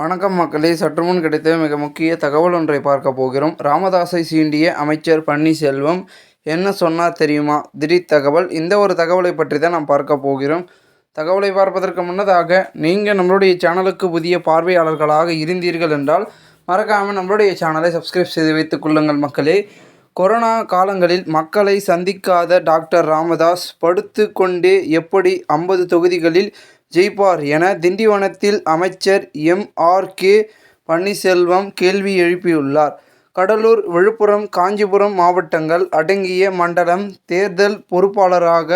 வணக்கம் மக்களே. சற்றுமுன் கிடைத்த மிக முக்கிய தகவல் ஒன்றை பார்க்க போகிறோம். ராமதாஸை சீண்டிய அமைச்சர் பன்னீர்செல்வம் என்ன சொன்னார் தெரியுமா? திடீர் தகவல். இந்த ஒரு தகவலை பற்றி தான் நாம் பார்க்க போகிறோம். தகவலை பார்ப்பதற்கு முன்னதாக நீங்கள் நம்மளுடைய சேனலுக்கு புதிய பார்வையாளர்களாக இருந்தீர்கள் என்றால் மறக்காமல் நம்மளுடைய சேனலை சப்ஸ்கிரைப் செய்து வைத்துக் கொள்ளுங்கள் மக்களே. கொரோனா காலங்களில் மக்களை சந்திக்காத டாக்டர் ராமதாஸ் படுத்து கொண்டே எப்படி ஐம்பது தொகுதிகளில் ஜெயிப்பார் என திண்டிவனத்தில் அமைச்சர் எம். ஆர். கே. பன்னீர்செல்வம் கேள்வி எழுப்பியுள்ளார். கடலூர் விழுப்புரம் காஞ்சிபுரம் மாவட்டங்கள் அடங்கிய மண்டலம் தேர்தல் பொறுப்பாளராக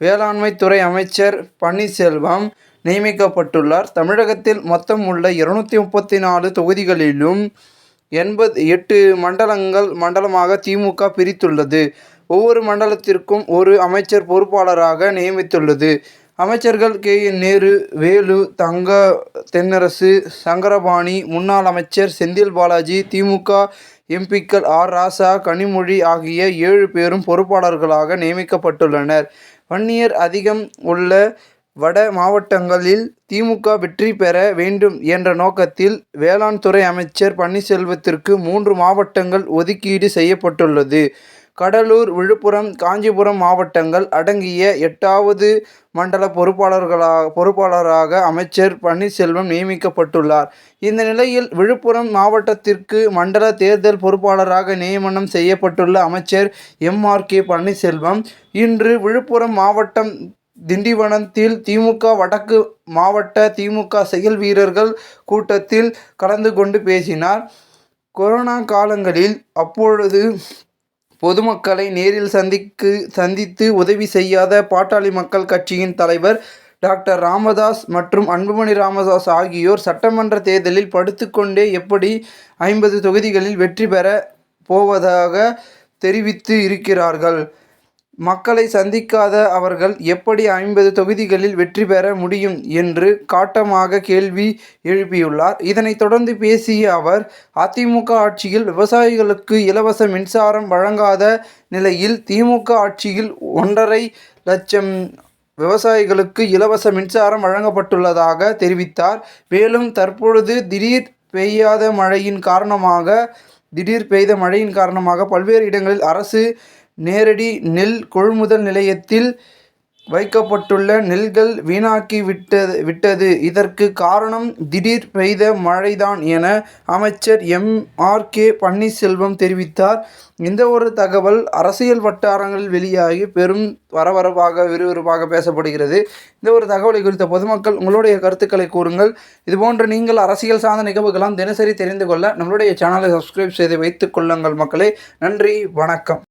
வேளாண்மைத்துறை அமைச்சர் பன்னீர்செல்வம் நியமிக்கப்பட்டுள்ளார். தமிழகத்தில் மொத்தம் உள்ள இருநூத்தி முப்பத்தி நாலு தொகுதிகளிலும் எண்பது எட்டு மண்டலங்கள் மண்டலமாக திமுக பிரித்துள்ளது. ஒவ்வொரு மண்டலத்திற்கும் ஒரு அமைச்சர் பொறுப்பாளராக நியமித்துள்ளது. அமைச்சர்கள் கே. என். நேரு வேலு தங்க தென்னரசு சங்கரபாணி முன்னாள் அமைச்சர் செந்தில் பாலாஜி திமுக எம்பிக்கள் ஆர். ராசா கனிமொழி ஆகிய ஏழு பேரும் பொறுப்பாளர்களாக நியமிக்கப்பட்டுள்ளனர். வன்னியர் அதிகம் உள்ள வட மாவட்டங்களில் திமுக வெற்றி பெற வேண்டும் என்ற நோக்கத்தில் வேளாண் துறை அமைச்சர் பன்னீர்செல்வத்திற்கு மூன்று மாவட்டங்கள் ஒதுக்கீடு செய்யப்பட்டுள்ளது. கடலூர் விழுப்புரம் காஞ்சிபுரம் மாவட்டங்கள் அடங்கிய எட்டாவது மண்டல பொறுப்பாளர்களாக பொறுப்பாளராக அமைச்சர் பன்னீர்செல்வம் நியமிக்கப்பட்டுள்ளார். இந்த நிலையில் விழுப்புரம் மாவட்டத்திற்கு மண்டல தேர்தல் பொறுப்பாளராக நியமனம் செய்யப்பட்டுள்ள அமைச்சர் எம். ஆர். கே. பன்னீர்செல்வம் இன்று விழுப்புரம் மாவட்டம் திண்டிவனத்தில் திமுக வடக்கு மாவட்ட திமுக செயல் வீரர்கள் கூட்டத்தில் கலந்து கொண்டு பேசினார். கொரோனா காலங்களில் அப்பொழுது பொதுமக்களை நேரில் சந்திக்கு சந்தித்து உதவி செய்யாத பாட்டாளி மக்கள் கட்சியின் தலைவர் டாக்டர் ராமதாஸ் மற்றும் அன்புமணி ராமதாஸ் ஆகியோர் சட்டமன்ற தேர்தலில் படுத்துக்கொண்டே எப்படி ஐம்பது தொகுதிகளில் வெற்றி பெற போவதாக தெரிவித்து இருக்கிறார்கள். மக்களை சந்திக்காத அவர்கள் எப்படி ஐம்பது தொகுதிகளில் வெற்றி பெற முடியும் என்று காட்டமாக கேள்வி எழுப்பியுள்ளார். இதனைத் தொடர்ந்து பேசிய அவர் அதிமுக ஆட்சியில் விவசாயிகளுக்கு இலவச மின்சாரம் வழங்காத நிலையில் திமுக ஆட்சியில் ஒன்றரை லட்சம் விவசாயிகளுக்கு இலவச மின்சாரம் வழங்கப்பட்டுள்ளதாக தெரிவித்தார். மேலும் தற்பொழுது திடீர் பெய்யாத மழையின் காரணமாக திடீர் பெய்த மழையின் காரணமாக பல்வேறு இடங்களில் அரசு நேரடி நெல் கொள்முதல் நிலையத்தில் வைக்கப்பட்டுள்ள நெல்கள் வீணாக்கி விட்டது விட்டது. இதற்கு காரணம் திடீர் பெய்த மழைதான் என அமைச்சர் எம். ஆர். கே. பன்னீர்செல்வம் தெரிவித்தார். இந்த ஒரு தகவல் அரசியல் வட்டாரங்களில் வெளியாகி பெரும் வரவரப்பாக விறுவிறுப்பாக பேசப்படுகிறது. இந்த ஒரு தகவலை குறித்த பொதுமக்கள் உங்களுடைய கருத்துக்களை கூறுங்கள். இதுபோன்று நீங்கள் அரசியல் சார்ந்த நிகழ்வுகளாம் தினசரி தெரிந்து கொள்ள நம்மளுடைய சேனலை சப்ஸ்கிரைப் செய்து வைத்துக் கொள்ளுங்கள் மக்களே. நன்றி வணக்கம்.